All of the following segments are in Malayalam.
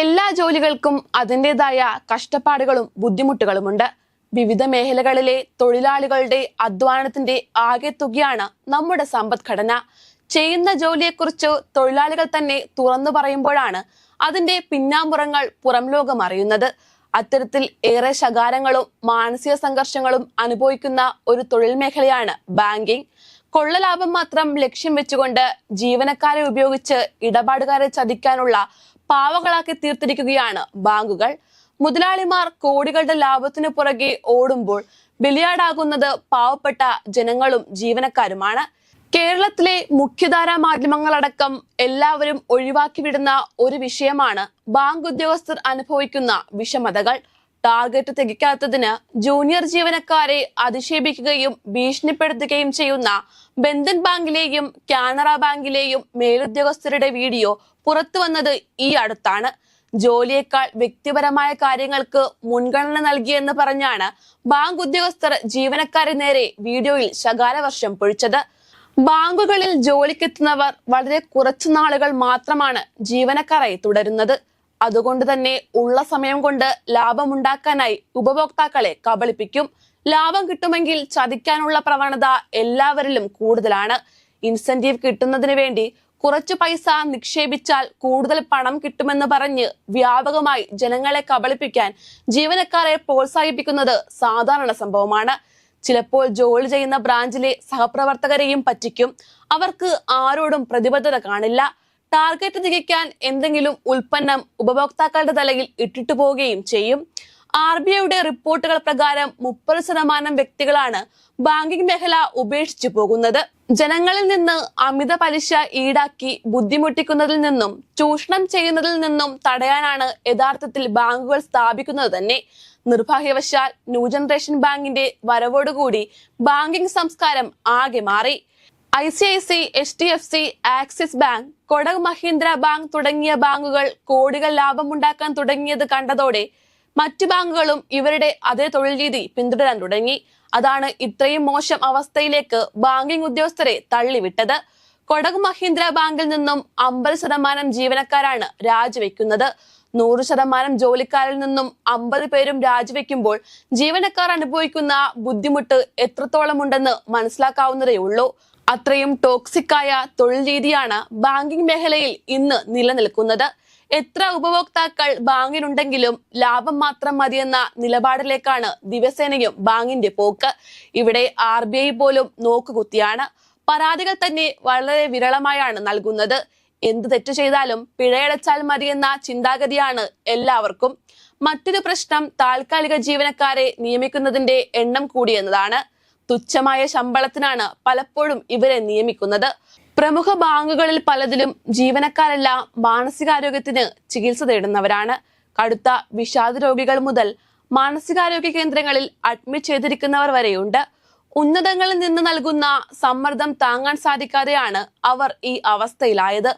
എല്ലാ ജോലികൾക്കും അതിന്റെതായ കഷ്ടപ്പാടുകളും ബുദ്ധിമുട്ടുകളുമുണ്ട്. വിവിധ മേഖലകളിലെ തൊഴിലാളികളുടെ അധ്വാനത്തിന്റെ ആകെ തുകയാണ് നമ്മുടെ സമ്പദ്ഘടന. ചെയ്യുന്ന ജോലിയെക്കുറിച്ച് തൊഴിലാളികൾ തന്നെ തുറന്നു പറയുമ്പോഴാണ് അതിന്റെ പിന്നാമ്പുറങ്ങൾ പുറം ലോകം അറിയുന്നത്. അത്തരത്തിൽ ഏറെ ശകാരങ്ങളും മാനസിക സംഘർഷങ്ങളും അനുഭവിക്കുന്ന ഒരു തൊഴിൽ മേഖലയാണ് ബാങ്കിംഗ് കൊള്ളലാഭം മാത്രം ലക്ഷ്യം വെച്ചുകൊണ്ട് ജീവനക്കാരെ ഉപയോഗിച്ച് ഇടപാടുകാരെ ചതിക്കാനുള്ള പാവകളാക്കി തീർത്തിരിക്കുകയാണ് ബാങ്കുകൾ. മുതലാളിമാർ കോടികളുടെ ലാഭത്തിനു പുറകെ ഓടുമ്പോൾ ബലിയാടാകുന്നത് പാവപ്പെട്ട ജനങ്ങളും ജീവനക്കാരുമാണ്. കേരളത്തിലെ മുഖ്യധാരാ മാധ്യമങ്ങളടക്കം എല്ലാവരും ഒഴിവാക്കി വിടുന്ന ഒരു വിഷയമാണ് ബാങ്ക് ഉദ്യോഗസ്ഥർ അനുഭവിക്കുന്ന വിഷമതകൾ. ടാർഗറ്റ് തികക്കാത്തതിന് ജൂനിയർ ജീവനക്കാരെ അധിക്ഷേപിക്കുകയും ഭീഷണിപ്പെടുത്തുകയും ചെയ്യുന്ന ബന്ധൻ ബാങ്കിലെയും കാനറ ബാങ്കിലെയും മേലുദ്യോഗസ്ഥരുടെ വീഡിയോ പുറത്തുവന്നത് ഈ അടുത്താണ്. ജോലിയേക്കാൾ വ്യക്തിപരമായ കാര്യങ്ങൾക്ക് മുൻഗണന നൽകിയെന്ന് പറഞ്ഞാണ് ബാങ്ക് ഉദ്യോഗസ്ഥർ ജീവനക്കാരെ നേരെ വീഡിയോയിൽ ശകാരവർഷം പൊഴിച്ചത്. ബാങ്കുകളിൽ ജോലിക്കെത്തുന്നവർ വളരെ കുറച്ചു നാളുകൾ മാത്രമാണ് ജീവനക്കാരായി തുടരുന്നത്. അതുകൊണ്ട് തന്നെ ഉള്ള സമയം കൊണ്ട് ലാഭമുണ്ടാക്കാനായി ഉപഭോക്താക്കളെ കബളിപ്പിക്കും. ലാഭം കിട്ടുമെങ്കിൽ ചതിക്കാനുള്ള പ്രവണത എല്ലാവരിലും കൂടുതലാണ്. ഇൻസെന്റീവ് കിട്ടുന്നതിന് വേണ്ടി കുറച്ച് പൈസ നിക്ഷേപിച്ചാൽ കൂടുതൽ പണം കിട്ടുമെന്ന് പറഞ്ഞ് വ്യാപകമായി ജനങ്ങളെ കബളിപ്പിക്കാൻ ജീവനക്കാരെ പ്രോത്സാഹിപ്പിക്കുന്നത് സാധാരണ സംഭവമാണ്. ചിലപ്പോൾ ജോലി ചെയ്യുന്ന ബ്രാഞ്ചിലെ സഹപ്രവർത്തകരെയും പറ്റിക്കും. അവർക്ക് ആരോടും പ്രതിബദ്ധത കാണില്ല. ടാർഗറ്റ് തികയ്ക്കാൻ എന്തെങ്കിലും ഉൽപ്പന്നം ഉപഭോക്താക്കളുടെ തലയിൽ ഇട്ടിട്ടു പോവുകയും ചെയ്യും. ആർ ബി ഐയുടെ റിപ്പോർട്ടുകൾ പ്രകാരം മുപ്പത് ശതമാനം വ്യക്തികളാണ് ബാങ്കിംഗ് മേഖല ഉപേക്ഷിച്ചു പോകുന്നത്. ജനങ്ങളിൽ നിന്ന് അമിത പലിശ ഈടാക്കി ബുദ്ധിമുട്ടിക്കുന്നതിൽ നിന്നും ചൂഷണം ചെയ്യുന്നതിൽ നിന്നും തടയാനാണ് യഥാർത്ഥത്തിൽ ബാങ്കുകൾ സ്ഥാപിക്കുന്നത് തന്നെ. നിർഭാഗ്യവശാൽ ന്യൂ ജനറേഷൻ ബാങ്കിന്റെ വരവോടുകൂടി ബാങ്കിംഗ് സംസ്കാരം ആകെ മാറി. I C I C H D F C Axis bank Kotak Mahindra bank തുടങ്ങിയ ബാങ്കുകൾ കോടികൾ ലാഭമുണ്ടാക്കാൻ തുടങ്ങിയത് കണ്ടതോടെ മറ്റു ബാങ്കുകളും ഇവരുടെ അതേ തൊഴിൽ രീതി പിന്തുടരാൻ തുടങ്ങി. അതാണ് ഇത്രയും മോശം അവസ്ഥയിലേക്ക് ബാങ്കിംഗ് ഉദ്യോഗസ്ഥരെ തള്ളിവിട്ടത്. കൊടക് മഹീന്ദ്ര ബാങ്കിൽ നിന്നും അമ്പത് ശതമാനം ജീവനക്കാരാണ് രാജിവെക്കുന്നത്. നൂറ് ശതമാനം ജോലിക്കാരിൽ നിന്നും അമ്പത് പേരും രാജിവെക്കുമ്പോൾ ജീവനക്കാർ അനുഭവിക്കുന്ന ബുദ്ധിമുട്ട് എത്രത്തോളം ഉണ്ടെന്ന് മനസ്സിലാക്കാവുന്നതേ ഉള്ളൂ അത്രയും ടോക്സിക്കായ തൊഴിൽ രീതിയാണ് ബാങ്കിംഗ് മേഖലയിൽ ഇന്ന് നിലനിൽക്കുന്നത്. എത്ര ഉപഭോക്താക്കൾ ബാങ്കിനുണ്ടെങ്കിലും ലാഭം മാത്രം മതിയെന്ന നിലപാടിലേക്കാണ് ദിവസേനയും ബാങ്കിന്റെ പോക്ക്. ഇവിടെ ആർ ബി ഐ പോലും നോക്കുകുത്തിയാണ്. പരാതികൾ തന്നെ വളരെ വിരളമായാണ് നൽകുന്നത്. എന്ത് തെറ്റ് ചെയ്താലും പിഴയടച്ചാൽ മതിയെന്ന ചിന്താഗതിയാണ് എല്ലാവർക്കും. മറ്റൊരു പ്രശ്നം താൽക്കാലിക ജീവനക്കാരെ നിയമിക്കുന്നതിന്റെ എണ്ണം കൂടിയെന്നതാണ്. തുച്ഛമായ ശമ്പളത്തിനാണ് പലപ്പോഴും ഇവരെ നിയമിക്കുന്നത്. പ്രമുഖ ബാങ്കുകളിൽ പലതിലും ജീവനക്കാരെല്ലാം മാനസികാരോഗ്യത്തിന് ചികിത്സ തേടുന്നവരാണ്. കടുത്ത വിഷാദ രോഗികൾ മുതൽ മാനസികാരോഗ്യ കേന്ദ്രങ്ങളിൽ അഡ്മിറ്റ് ചെയ്തിരിക്കുന്നവർ വരെയുണ്ട്. ഉന്നതങ്ങളിൽ നിന്ന് നൽകുന്ന സമ്മർദ്ദം താങ്ങാൻ സാധിക്കാതെയാണ് അവർ ഈ അവസ്ഥയിലായത്.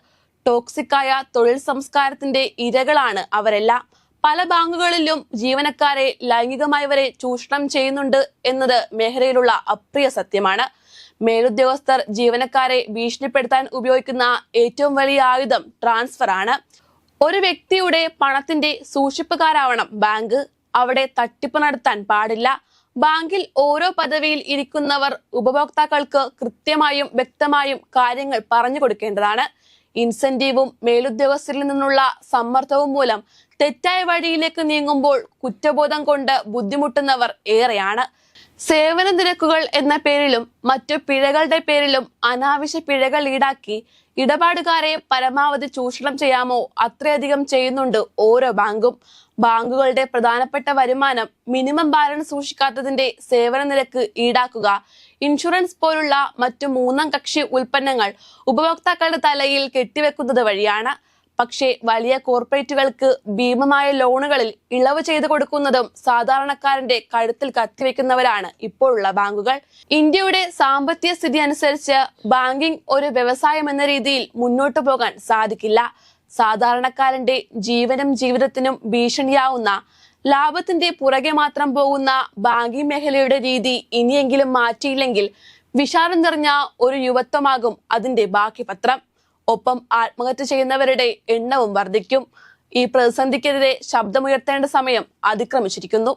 ടോക്സിക്കായ തൊഴിൽ സംസ്കാരത്തിന്റെ ഇരകളാണ് അവരെല്ലാം. പല ബാങ്കുകളിലും ജീവനക്കാരെ ലൈംഗികമായി വരെ ചൂഷണം ചെയ്യുന്നുണ്ട് എന്നത് മേഖലയിലുള്ള അപ്രിയ സത്യമാണ്. മേലുദ്യോഗസ്ഥർ ജീവനക്കാരെ ഭീഷണിപ്പെടുത്താൻ ഉപയോഗിക്കുന്ന ഏറ്റവും വലിയ ആയുധം ട്രാൻസ്ഫർ ആണ്. ഒരു വ്യക്തിയുടെ പണത്തിന്റെ സൂക്ഷിപ്പുകാരാവണം ബാങ്ക്. അവിടെ തട്ടിപ്പ് നടത്താൻ പാടില്ല. ബാങ്കിൽ ഓരോ പദവിയിൽ ഇരിക്കുന്നവർ ഉപഭോക്താക്കൾക്ക് കൃത്യമായും വ്യക്തമായും കാര്യങ്ങൾ പറഞ്ഞു കൊടുക്കേണ്ടതാണ്. ഇൻസെന്റീവും മേലുദ്യോഗസ്ഥരിൽ നിന്നുള്ള സമ്മർദ്ദവും മൂലം തെറ്റായ വഴിയിലേക്ക് നീങ്ങുമ്പോൾ കുറ്റബോധം കൊണ്ട് ബുദ്ധിമുട്ടുന്നവർ ഏറെയാണ്. സേവന നിരക്കുകൾ എന്ന പേരിലും മറ്റു പിഴകളുടെ പേരിലും അനാവശ്യ പിഴകൾ ഈടാക്കി ഇടപാടുകാരെ പരമാവധി ചൂഷണം ചെയ്യാമോ അത്രയധികം ചെയ്യുന്നുണ്ട് ഓരോ ബാങ്കും. ബാങ്കുകളുടെ പ്രധാനപ്പെട്ട വരുമാനം മിനിമം ബാലൻസ് സൂക്ഷിക്കാത്തതിന്റെ സേവന നിരക്ക് ഈടാക്കുക ഇൻഷുറൻസ് പോലുള്ള മറ്റു മൂന്നാം കക്ഷി ഉൽപ്പന്നങ്ങൾ ഉപഭോക്താക്കളുടെ തലയിൽ കെട്ടിവെക്കുന്നത് വഴിയാണ്. പക്ഷേ വലിയ കോർപ്പറേറ്റുകൾക്ക് ഭീമമായ ലോണുകളിൽ ഇളവ് ചെയ്തു കൊടുക്കുന്നതും സാധാരണക്കാരന്റെ കഴുത്തിൽ കത്തിവെക്കുന്നവരാണ് ഇപ്പോഴുള്ള ബാങ്കുകൾ. ഇന്ത്യയുടെ സാമ്പത്തിക സ്ഥിതി അനുസരിച്ച് ബാങ്കിംഗ് ഒരു വ്യവസായം എന്ന രീതിയിൽ മുന്നോട്ടു പോകാൻ സാധിക്കില്ല. സാധാരണക്കാരന്റെ ജീവനും ജീവിതത്തിനും ഭീഷണിയാവുന്ന ലാഭത്തിന്റെ പുറകെ മാത്രം പോകുന്ന ബാങ്കിംഗ് മേഖലയുടെ രീതി ഇനിയെങ്കിലും മാറ്റിയില്ലെങ്കിൽ വിഷാദം നിറഞ്ഞ ഒരു യുവത്വമാകും അതിന്റെ ബാക്കി പത്രം. ഒപ്പം ആത്മഹത്യ ചെയ്യുന്നവരുടെ എണ്ണവും വർദ്ധിക്കും ഈ പ്രതിസന്ധിക്കെതിരെ ശബ്ദമുയർത്തേണ്ട സമയം അതിക്രമിച്ചിരിക്കുന്നു.